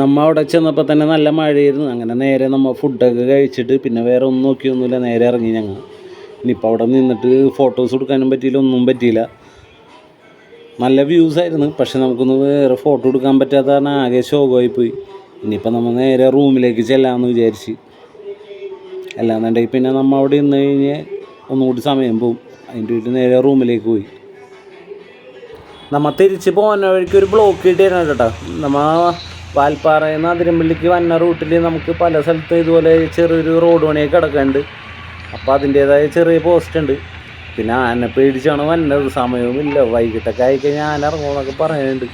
നമ്മ അവിടെ ചെന്നപ്പോൾ തന്നെ നല്ല മഴയായിരുന്നു. അങ്ങനെ നേരെ നമ്മൾ ഫുഡൊക്കെ കഴിച്ചിട്ട് പിന്നെ വേറെ ഒന്നും നോക്കിയൊന്നുമില്ല. നേരെ ഇറങ്ങി ഞങ്ങൾ. ഇനിയിപ്പോൾ അവിടെ നിന്നിട്ട് ഫോട്ടോസ് എടുക്കാനും പറ്റിയില്ല ഒന്നും പറ്റിയില്ല. നല്ല വ്യൂസ് ആയിരുന്നു. പക്ഷെ നമുക്കൊന്ന് വേറെ ഫോട്ടോ എടുക്കാൻ പറ്റാത്ത കാരണം ആകെ ശോകമായി പോയി ഇനിയിപ്പോൾ നമ്മൾ നേരെ റൂമിലേക്ക് ചെല്ലാമെന്ന് വിചാരിച്ച്. അല്ലാന്നുണ്ടെങ്കിൽ പിന്നെ നമ്മൾ അവിടെ നിന്ന് കഴിഞ്ഞ് ഒന്നുകൂടി സമയം പോവും. അതിന്റെ വീട്ടിൽ നേരെ റൂമിലേക്ക് പോയി. നമ്മൾ തിരിച്ച് പോകുന്ന വഴിക്ക് ഒരു ബ്ലോക്ക് കിട്ടിയിരുന്നു കേട്ടോ. നമ്മ വാൽപ്പാറയിൽ നിന്ന് അതിരമ്പള്ളിക്ക് വന്ന റൂട്ടിൽ നമുക്ക് പല സ്ഥലത്തും ഇതുപോലെ ചെറിയൊരു റോഡ് പണിയൊക്കെ കിടക്കുന്നുണ്ട്. അപ്പോൾ അതിന്റേതായ ചെറിയ പോസ്റ്റ് ഉണ്ട്. പിന്നെ ആനെ പേടിച്ചാണ് വന്നത്? സമയവുമില്ല. വൈകിട്ടൊക്കെ ആയിക്കഴിഞ്ഞാൽ ആന ഇറങ്ങുമെന്നൊക്കെ പറയുന്നുണ്ട്.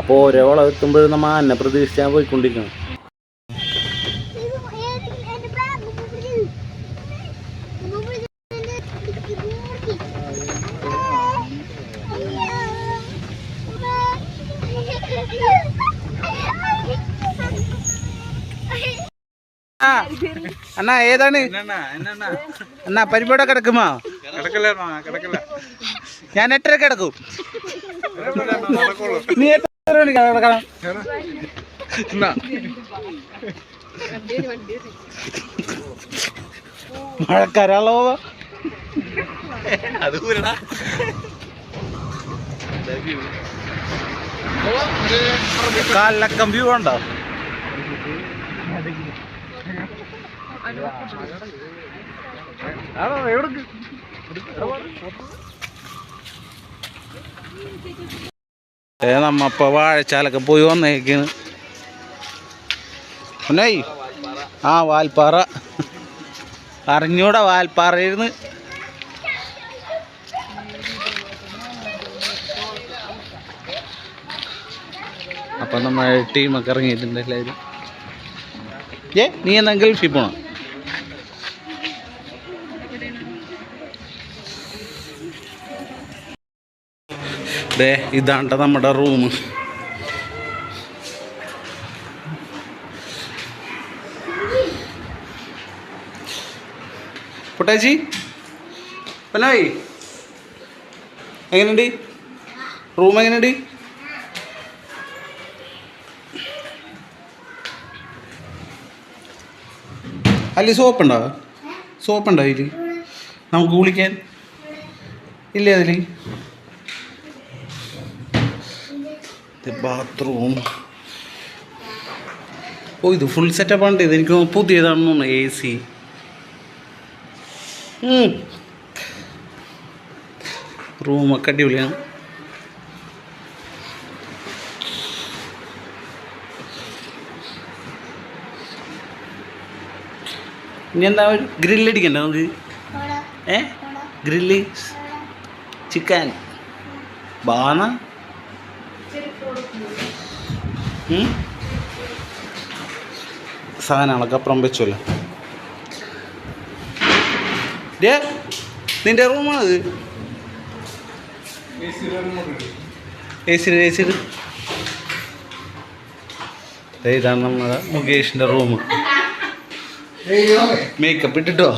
അപ്പോൾ ഓരോ വളം എത്തുമ്പോഴും നമ്മൾ ആനെ പ്രതീക്ഷിച്ചാൽ പോയിക്കൊണ്ടിരിക്കണം. അണ്ണാ ഏതാണ്? അണ്ണാ പരിപാടി കിടക്കുമോ? ഞാൻ എട്ടര കിടക്കും. നീ എത്ര കിടക്കണം? മഴക്കാരാളോ കാലക്കം വ്യൂ ഉണ്ടോ? ഏ നമ്മപ്പ വാഴച്ചാലൊക്കെ പോയി വന്നേക്കാണ്. പിന്നെ ആ വാൽപ്പാറ. അറിഞ്ഞൂടെ വാൽപ്പാറയിരുന്ന് അപ്പൊ നമ്മുടെ ടീമൊക്കെ ഇറങ്ങിയിട്ടുണ്ട് എല്ലാവരും. ഏ നീ എന്നാ ഗൾഫിൽ പോണം? ദേ ഇതാണ്ട നമ്മുടെ റൂം പൊട്ടാച്ചി പനായി എങ്ങനെയുണ്ട്? റൂം എങ്ങനെയുണ്ട്? അല്ല സോപ്പ് ഉണ്ടോ സോപ്പ് ഉണ്ടോ അതിൽ നമുക്ക് കുളിക്കാൻ. ഇല്ലേ അതിൽ ബാത്റൂം ഓ ഇത് ഫുൾ സെറ്റപ്പ് ആണ് ഇത്. എനിക്ക് പുതിയതാണെന്ന് തോന്നുന്നു എ സി റൂമൊക്കെ അടിപൊളിയാണ്. ഇനി എന്താ ഗ്രില്ലടിക്കണ്ട നമുക്ക്? ഏ? ഗ്രില്ല് ചിക്കൻ ബാണ? സാധനങ്ങളൊക്കെ അപ്പുറം വെച്ചല്ലോ ഡേ നിന്റെ റൂമാണത്. എ സി എ സി ഇതാണ് നമ്മുടെ മുകേഷിന്റെ റൂം. മേക്കപ്പ് ഇട്ടിട്ടോ?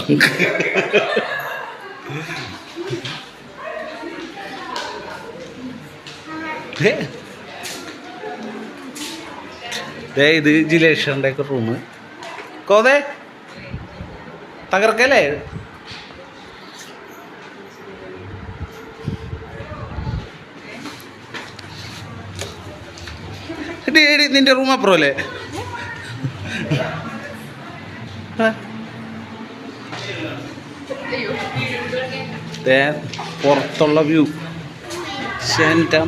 ഏ ദേ ഇത് ജിലേഷന്റെ ഒക്കെ റൂം കോതേ തകർക്കല്ലേ? എടി നിന്റെ റൂം അപ്പുറം അല്ലേ പുറത്തുള്ള വ്യൂ എന്റെ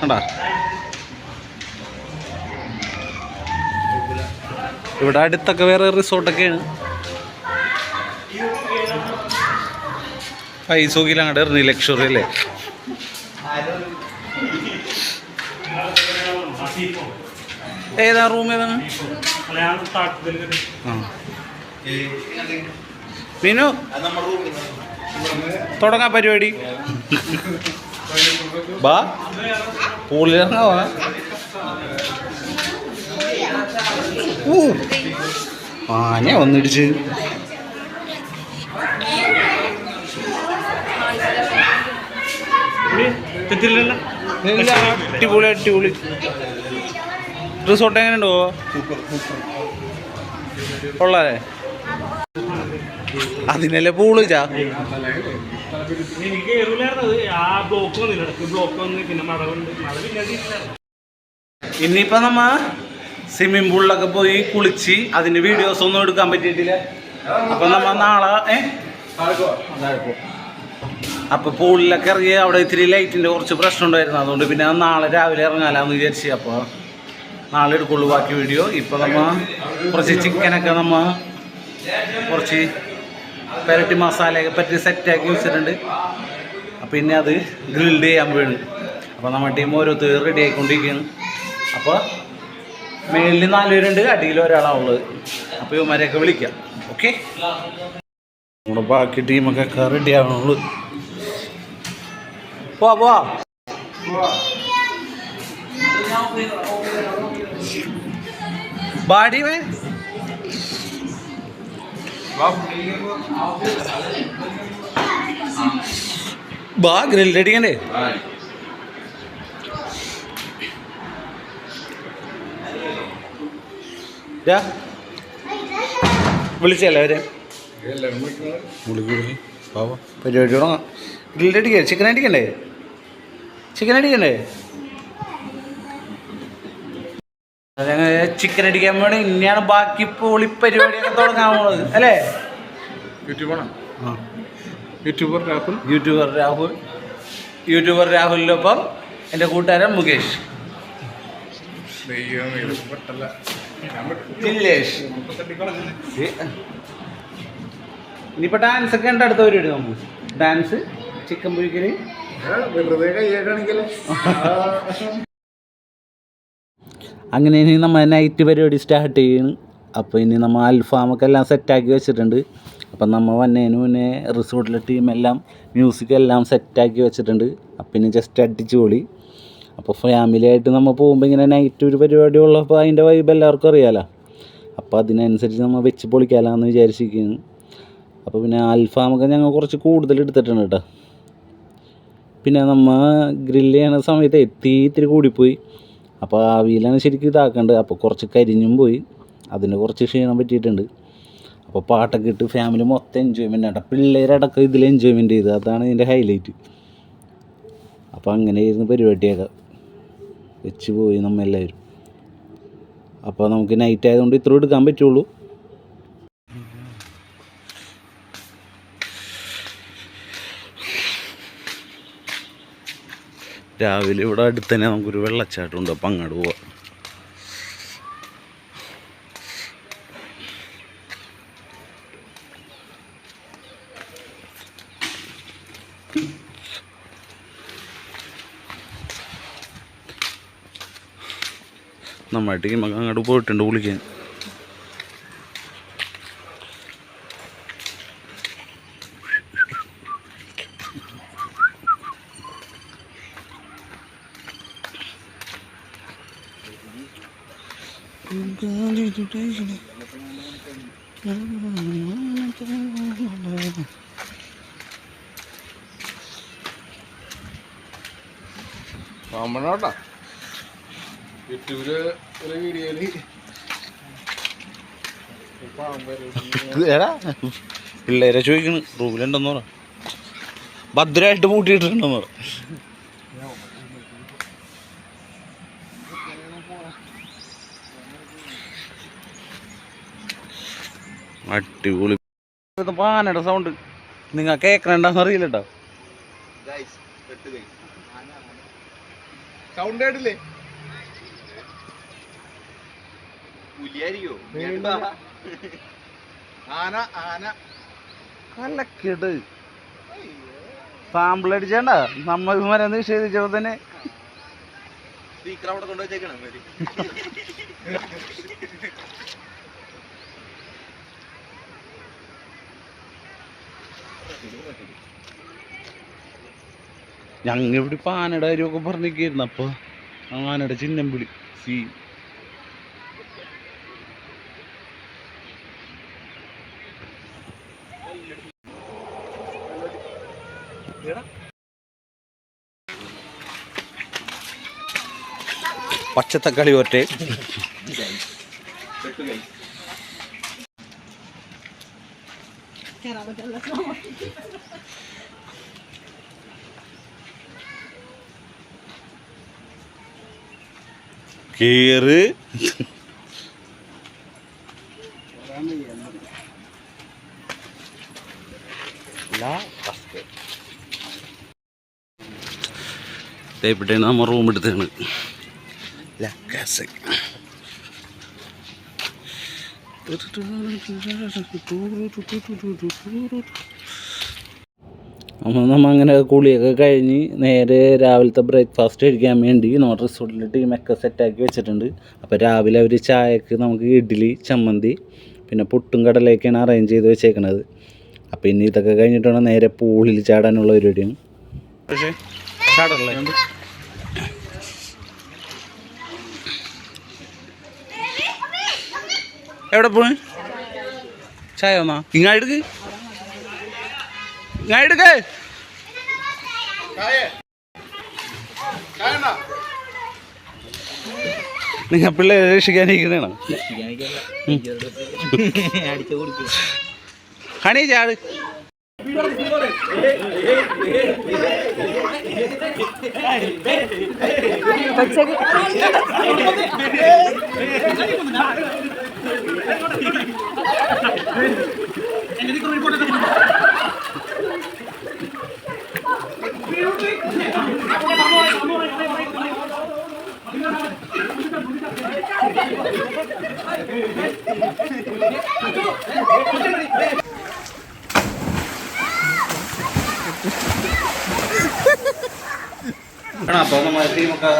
കണ്ട? ഇവിടെ അടുത്തൊക്കെ വേറെ റിസോർട്ടൊക്കെയാണ്. പൈസ നോക്കിയില്ല അങ്ങോട്ട് എറിഞ്ഞി ലക്ഷറി അല്ലേ? ഏതാ റൂം ഏതാണ്? മീനു തുടങ്ങാൻ പരിപാടി. ബാ. പൂളിലിറങ്ങാവാ ഊ. ആന തെറ്റില്ലല്ലോ അടിപൊളി അടിപൊളി. റിസോർട്ട് എങ്ങനെയുണ്ടോ കൊള്ളാലേ. അതിനല്ലേ പൂൾ ചാ എനിക്ക് കയറൂലായിരുന്നത് ആ ബ്ലോക്ക് വന്നില്ല. ഇടയ്ക്ക് ബ്ലോക്ക് വന്ന് പിന്നെ മഴ മഴ പിന്നെ ഇനിയിപ്പോ നമ്മ സ്വിമ്മിംഗ് പൂളിലൊക്കെ പോയി കുളിച്ച് അതിന്റെ വീഡിയോസ് ഒന്നും എടുക്കാൻ പറ്റിയിട്ടില്ല. അപ്പൊ നമ്മ നാളെ ഏ? അപ്പൊ പൂളിലൊക്കെ ഇറങ്ങി അവിടെ ഇത്തിരി ലൈറ്റിന്റെ കുറച്ച് പ്രശ്നം ഉണ്ടായിരുന്നു അതുകൊണ്ട് പിന്നെ നാളെ രാവിലെ ഇറങ്ങാലാന്ന് വിചാരിച്ചു. അപ്പൊ നാളെ എടുക്കുള്ളൂ ബാക്കി വീഡിയോ ഇപ്പൊ നമ്മ കുറച്ച് ചിക്കനൊക്കെ നമ്മ കുറച്ച് പെരട്ടി മസാലയൊക്കെ പറ്റി സെറ്റാക്കി വെച്ചിട്ടുണ്ട്. ഇനി അത് ഗ്രിൽഡ് ചെയ്യാൻ വേണം അപ്പോൾ നമ്മുടെ ടീം തീർ റെഡി ആയിക്കൊണ്ടിരിക്കുകയാണ്. അപ്പോൾ മേളിൽ നാല് പേരുണ്ട് അടിയിൽ ഒരാളാവുള്ളത് അപ്പോൾ ഇവന്മാരെയൊക്കെ വിളിക്കാം. ഓക്കെ നമ്മുടെ ബാക്കി ടീമൊക്കെ റെഡി ആവണുള്ളൂ. പോവാ പോവാ. ബാഡി വേ ബാ ഗ്രിൽ അടിക്കണ്ടേ വിളിച്ചല്ലേ അവരെ? പരിപാടി തുടങ്ങാം. ഗ്രിൽഡ് അടിക്കേ ചിക്കൻ അടിക്കണ്ടേ? ചിക്കൻ അടിക്കണ്ടേ? ചിക്കൻ അടിക്കാൻ വേണ്ടി ഇനിയാണ് ബാക്കി പൊളി പരിപാടിയൊക്കെ തുടങ്ങാൻ പോണത്. അല്ലേ? യൂട്യൂബാണ്. YouTuber Rahul. YouTuber Rahul. YouTuber രാഹുലിനൊപ്പം എന്റെ കൂട്ടുകാരൻ മുകേഷ്. ഇനിയിപ്പോ ഇനിയിപ്പോൾ ഡാൻസ് ഒക്കെ ഉണ്ട് അടുത്ത പരിപാടി നമുക്ക് ഡാൻസ് ചിക്കൻ പൊരിക്കൽ. വെറുതെ കയ്യേക്കാണെങ്കിൽ അങ്ങനെ ഇനി നമ്മൾ നൈറ്റ് പരിപാടി സ്റ്റാർട്ട് ചെയ്യുന്നു അപ്പോൾ ഇനി നമ്മൾ അൽഫാമൊക്കെ എല്ലാം സെറ്റാക്കി വെച്ചിട്ടുണ്ട്. അപ്പം നമ്മൾ വന്നതിന് മുന്നേ റിസോർട്ടിലെ ടീമെല്ലാം മ്യൂസിക് എല്ലാം സെറ്റാക്കി വെച്ചിട്ടുണ്ട്. അപ്പം ഇനി ജസ്റ്റ് അടിച്ച് പൊളി അപ്പോൾ ഫാമിലിയായിട്ട് നമ്മൾ പോകുമ്പോൾ ഇങ്ങനെ നൈറ്റ് ഒരു പരിപാടി ഉള്ളപ്പോൾ അതിന്റെ വൈബ് എല്ലാവർക്കും അറിയാലോ. അപ്പോൾ അതിനനുസരിച്ച് നമ്മൾ വെച്ച് പൊളിക്കാമെന്ന് വിചാരിച്ചിരിക്കുന്നു. അപ്പോൾ പിന്നെ അൽഫാമൊക്കെ ഞങ്ങൾ കുറച്ച് കൂടുതൽ എടുത്തിട്ടുണ്ട് കേട്ടോ പിന്നെ നമ്മൾ ഗ്രില്ല് ചെയ്യണ സമയത്ത് തീ ഇത്തിരി കൂടിപ്പോയി. അപ്പോൾ ആ ആവിയിലാണ് ശരിക്കും ഇതാക്കേണ്ടത്. അപ്പോൾ കുറച്ച് കരിഞ്ഞും പോയി. അതിന് കുറച്ച് ക്ഷീണം പറ്റിയിട്ടുണ്ട്. അപ്പോൾ പാട്ടൊക്കെ ഇട്ട് ഫാമിലി മൊത്തം എൻജോയ്മെന്റ് ആണ്. പിള്ളേരടക്കം ഇതിൽ എൻജോയ്മെന്റ് ചെയ്ത്. അതാണ് ഇതിന്റെ ഹൈലൈറ്റ് അപ്പോൾ അങ്ങനെയായിരുന്നു പരിപാടിയൊക്കെ. വെച്ച് പോയി നമ്മെല്ലാവരും. അപ്പോൾ നമുക്ക് നൈറ്റ് ആയതുകൊണ്ട് ഇത്രയും എടുക്കാൻ പറ്റുള്ളൂ. രാവിലെ ഇവിടെ അടുത്ത് തന്നെ നമുക്കൊരു വെള്ളച്ചാട്ടം ഉണ്ട് അപ്പം അങ്ങോട്ട് പോവാം. നമ്മുടെ ടീമൊക്കെ അങ്ങോട്ട് പോയിട്ടുണ്ട് വിളിക്കാൻ പാമ്പണോട്ടാ യൂട്യൂബിൽ ഒരു വീഡിയോയിൽ എടാ പിള്ളേരെ ചോദിക്കണ് റൂമിലുണ്ടെന്നോ ഭദ്രമായിട്ട് പൂട്ടിയിട്ടുണ്ടെന്ന് അടിപൊളി. പാനയുടെ സൗണ്ട് നിങ്ങൾ കേൾക്കണുണ്ടെന്ന് അറിയില്ല കേട്ടോ സൗണ്ട് കേട്ടില്ലേ? കലക്കിട് സാമ്പിൾ അടിച്ചേണ്ട. നമ്മ ഇവരെ നിഷേധിച്ചപ്പോ തന്നെ. സ്പീക്കർ അവിടെ കൊണ്ടുവച്ചേക്കണം ഞങ്ങൾ ഇവിടെ ഇപ്പോൾ ആനയുടെ കാര്യമൊക്കെ പറഞ്ഞിരിക്കുന്നു അപ്പോൾ ആനയുടെ ചിഹ്നം പിടി സി. പച്ചത്തക്കാളി ഒറ്റേ. കേറാൻ പറ്റില്ല കേറ്. നമ്മൾ റൂം എടുത്തതാണ് ലക്കാസ് അപ്പോൾ നമ്മൾ അങ്ങനെ കുളിയൊക്കെ കഴിഞ്ഞ് നേരെ രാവിലത്തെ ബ്രേക്ക്ഫാസ്റ്റ് കഴിക്കാൻ വേണ്ടി നമ്മുടെ റിസോർട്ടിൽ ടീമൊക്കെ സെറ്റാക്കി വെച്ചിട്ടുണ്ട്. അപ്പോൾ രാവിലെ അവർ ചായക്ക് നമുക്ക് ഇഡ്ഡലി ചമ്മന്തി പിന്നെ പുട്ടും കടലയൊക്കെയാണ് അറേഞ്ച് ചെയ്ത് വെച്ചേക്കണത്. അപ്പോൾ ഇനി ഇതൊക്കെ കഴിഞ്ഞിട്ടാണ് നേരെ പൂളിൽ ചാടാനുള്ള ചാടല്ലേ? എവിടെ പോണ്? ചായ വന്നാ? ഇങ്ങ എടുക്ക്. എടുക്ക്. നിങ്ങൾ പിള്ളേരെ രക്ഷിക്കാനിരിക്കുന്നതാണ് ഹണി ചാട് ടീമൊക്കെ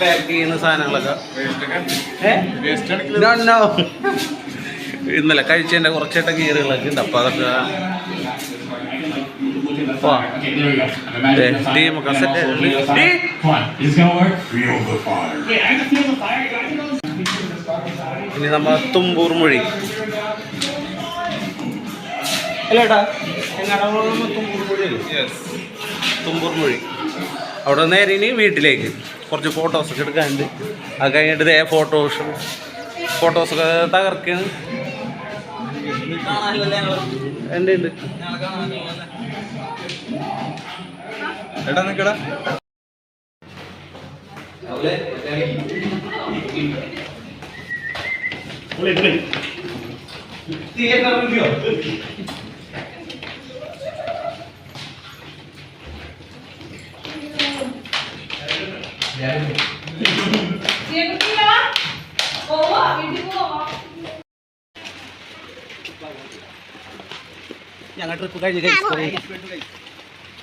പാക്ക് ചെയ്യുന്ന സാധനങ്ങളൊക്കെ. ഇന്നലെ കഴിച്ചതിന്റെ കുറച്ചേട്ട ഗിയറുകളൊക്കെ ഉണ്ട്. അപ്പോൾ അതൊക്കെ വാ. ദേ, ടീമൊക്കെ set Come on, it's gonna work. Feel the fire. ഇനി നമ്മൾ തുമ്പൂർ മൊഴി അല്ലേട്ടാ തുമ്പൂർ മൊഴി. അവിടെ നേരെ ഇനി വീട്ടിലേക്ക് കുറച്ച് ഫോട്ടോസൊക്കെ എടുക്കാനുണ്ട്. അത് കഴിഞ്ഞിട്ട് ഇതേ ഫോട്ടോസ് ഫോട്ടോസൊക്കെ തകർക്കാണ്. എന്റെ ഉണ്ട് എടാ നിൽക്കടാ ഞങ്ങൾ ട്രിപ്പ് കഴിഞ്ഞ് കഴിച്ചു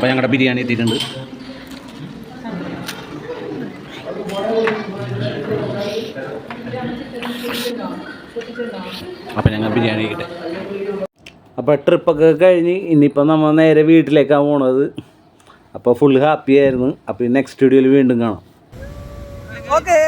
അപ്പോൾ ഞങ്ങളുടെ ബിരിയാണി എത്തിയിട്ടുണ്ട്. അപ്പം ഞങ്ങൾ ബിരിയാണി കഴിക്കട്ടെ. അപ്പോൾ ട്രിപ്പൊക്കെ കഴിഞ്ഞ് ഇനിയിപ്പോൾ നമ്മൾ നേരെ വീട്ടിലേക്കാണ് പോണത്. അപ്പോൾ ഫുൾ ഹാപ്പി ആയിരുന്നു. അപ്പോൾ നെക്സ്റ്റ് വീഡിയോയിൽ വീണ്ടും കാണാം. ഓക്കേ